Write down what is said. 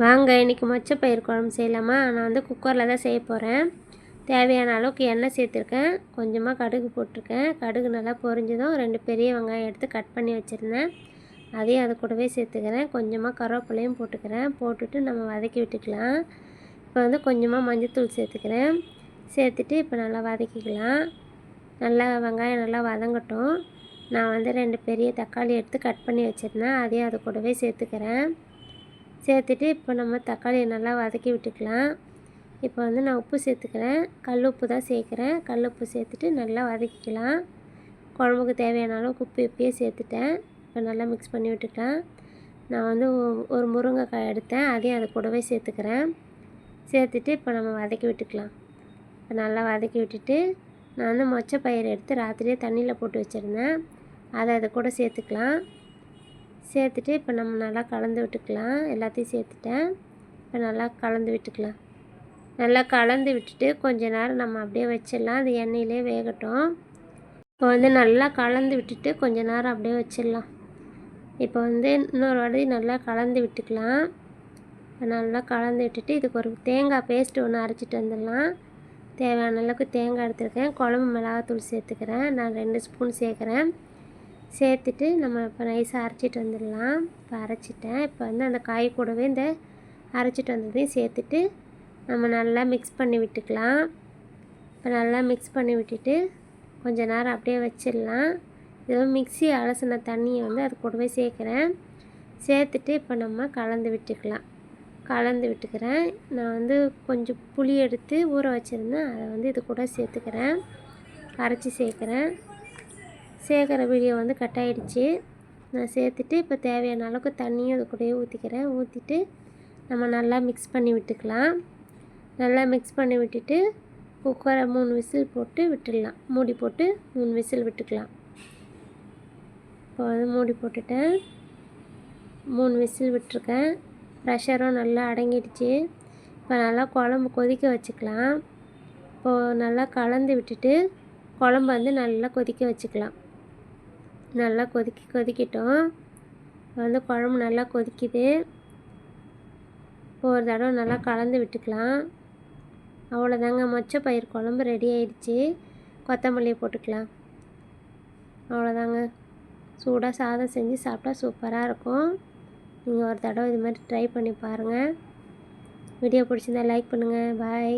வாங்க இன்றைக்கி மொச்சப்பயிர் குழம்பு செய்யலாமா? நான் வந்து குக்கரில் தான் செய்ய போகிறேன் தேவையான அளவுக்கு எண்ணெய் சேர்த்துருக்கேன். கொஞ்சமாக கடுகு போட்டிருக்கேன். கடுகு நல்லா பொரிஞ்சதும் ரெண்டு பெரிய வெங்காயம் எடுத்து கட் பண்ணி வச்சுருந்தேன். அதையும் அது கூடவே சேர்த்துக்கிறேன். கொஞ்சமாக கருவேப்பிலையும் போட்டுக்கிறேன். போட்டுட்டு நம்ம வதக்கி விட்டுக்கலாம். இப்போ வந்து கொஞ்சமாக மஞ்சத்தூள் சேர்த்துக்கிறேன். சேர்த்துட்டு இப்போ நல்லா வதக்கிக்கலாம். நல்லா வெங்காயம் நல்லா வதங்கட்டும். நான் வந்து ரெண்டு பெரிய தக்காளி எடுத்து கட் பண்ணி வச்சுருந்தேன். அதையும் அது கூடவே சேர்த்துக்கிறேன். சேர்த்துட்டு இப்போ நம்ம தக்காளியை நல்லா வதக்கி விட்டுக்கலாம். இப்போ வந்து நான் உப்பு சேர்த்துக்கிறேன். கல் உப்பு தான் சேர்க்குறேன். கல் உப்பு சேர்த்துட்டு நல்லா வதக்கிக்கலாம். குழம்புக்கு தேவையான அளவுக்கு உப்பு இப்பயே சேர்த்துட்டேன். இப்போ நல்லா மிக்ஸ் பண்ணி விட்டுக்கலாம். நான் வந்து ஒரு முருங்கைக்காய் எடுத்தேன். அதையும் அது கூடவே சேர்த்துக்கிறேன். சேர்த்துட்டு இப்போ நம்ம வதக்கி விட்டுக்கலாம். இப்போ நல்லா வதக்கி விட்டுட்டு நான் வந்து மொச்சை பயிர் எடுத்து ராத்திரியே தண்ணியில் போட்டு வச்சுருந்தேன். அதை அது கூட சேர்த்துக்கலாம். சேர்த்துட்டு இப்போ நம்ம நல்லா கலந்து விட்டுக்கலாம். எல்லாத்தையும் சேர்த்துட்டேன். இப்போ நல்லா கலந்து விட்டுக்கலாம். நல்லா கலந்து விட்டுட்டு கொஞ்ச நேரம் நம்ம அப்படியே வச்சிடலாம். அது எண்ணெயிலே வேகட்டும். இப்போ வந்து நல்லா கலந்து விட்டுட்டு கொஞ்ச நேரம் அப்படியே வச்சிடலாம். இப்போ வந்து இன்னொரு வாட்டி நல்லா கலந்து விட்டுக்கலாம். நல்லா கலந்து விட்டுட்டு இதுக்கு ஒரு தேங்காய் பேஸ்ட்டு ஒன்று அரைச்சிட்டு வந்துடலாம். தேவையான அளவுக்கு தேங்காய் எடுத்துருக்கேன். குழம்பு மிளகாத்தூள் சேர்த்துக்கிறேன். நான் ரெண்டு ஸ்பூன் சேர்க்குறேன். சேர்த்துட்டு நம்ம இப்போ நைஸாக அரைச்சிட்டு வந்துடலாம். இப்போ அரைச்சிட்டேன். இப்போ வந்து அந்த காய் கூடவே இந்த அரைச்சிட்டு வந்ததையும் சேர்த்துட்டு நம்ம நல்லா மிக்ஸ் பண்ணி விட்டுக்கலாம். இப்போ நல்லா மிக்ஸ் பண்ணி விட்டுட்டு கொஞ்ச நேரம் அப்படியே வச்சிடலாம். இதுவும் மிக்சி அலசின தண்ணியை வந்து அது கூடவே சேர்க்குறேன். சேர்த்துட்டு இப்போ நம்ம கலந்து விட்டுக்கலாம். கலந்து விட்டுக்கிறேன். நான் வந்து கொஞ்சம் புளி எடுத்து ஊற வச்சுருந்தேன். அதை வந்து இது கூட சேர்த்துக்கிறேன். அரைச்சி சேர்க்குறேன். சேர்க்குற வீடியோ வந்து கட் ஆகிடுச்சு நான் சேர்த்துட்டு இப்போ தேவையான அளவுக்கு தண்ணியும் அது கூடயே ஊற்றிக்கிறேன் ஊற்றிட்டு நம்ம நல்லா மிக்ஸ் பண்ணி விட்டுக்கலாம். நல்லா மிக்ஸ் பண்ணி விட்டுட்டு குக்கரை மூணு விசில் போட்டு விட்டுடலாம். மூடி போட்டு மூணு விசில் விட்டுக்கலாம். இப்போ வந்து மூடி போட்டுட்டேன். மூணு விசில் விட்டுருக்கேன். ப்ரெஷரும் நல்லா அடங்கிடுச்சு. இப்போ நல்லா குழம்பு கொதிக்க வச்சுக்கலாம். இப்போது நல்லா கலந்து விட்டுட்டு குழம்பு வந்து நல்லா கொதிக்க வச்சுக்கலாம். நல்லா கொதிக்க கொதிக்கட்டும். வந்து குழம்பு நல்லா கொதிக்குது. ஒரு தடவை நல்லா கலந்து விட்டுக்கலாம். அவ்வளோதாங்க. மொச்சை பயிர் குழம்பு ரெடி ஆயிடுச்சு. கொத்தமல்லியை போட்டுக்கலாம். அவ்வளோதாங்க. சூடாக சாதம் செஞ்சு சாப்பிட்டா சூப்பராக இருக்கும். நீங்கள் ஒரு தடவை இது மாதிரி ட்ரை பண்ணி பாருங்கள் வீடியோ பிடிச்சிருந்தா லைக் பண்ணுங்கள் பாய்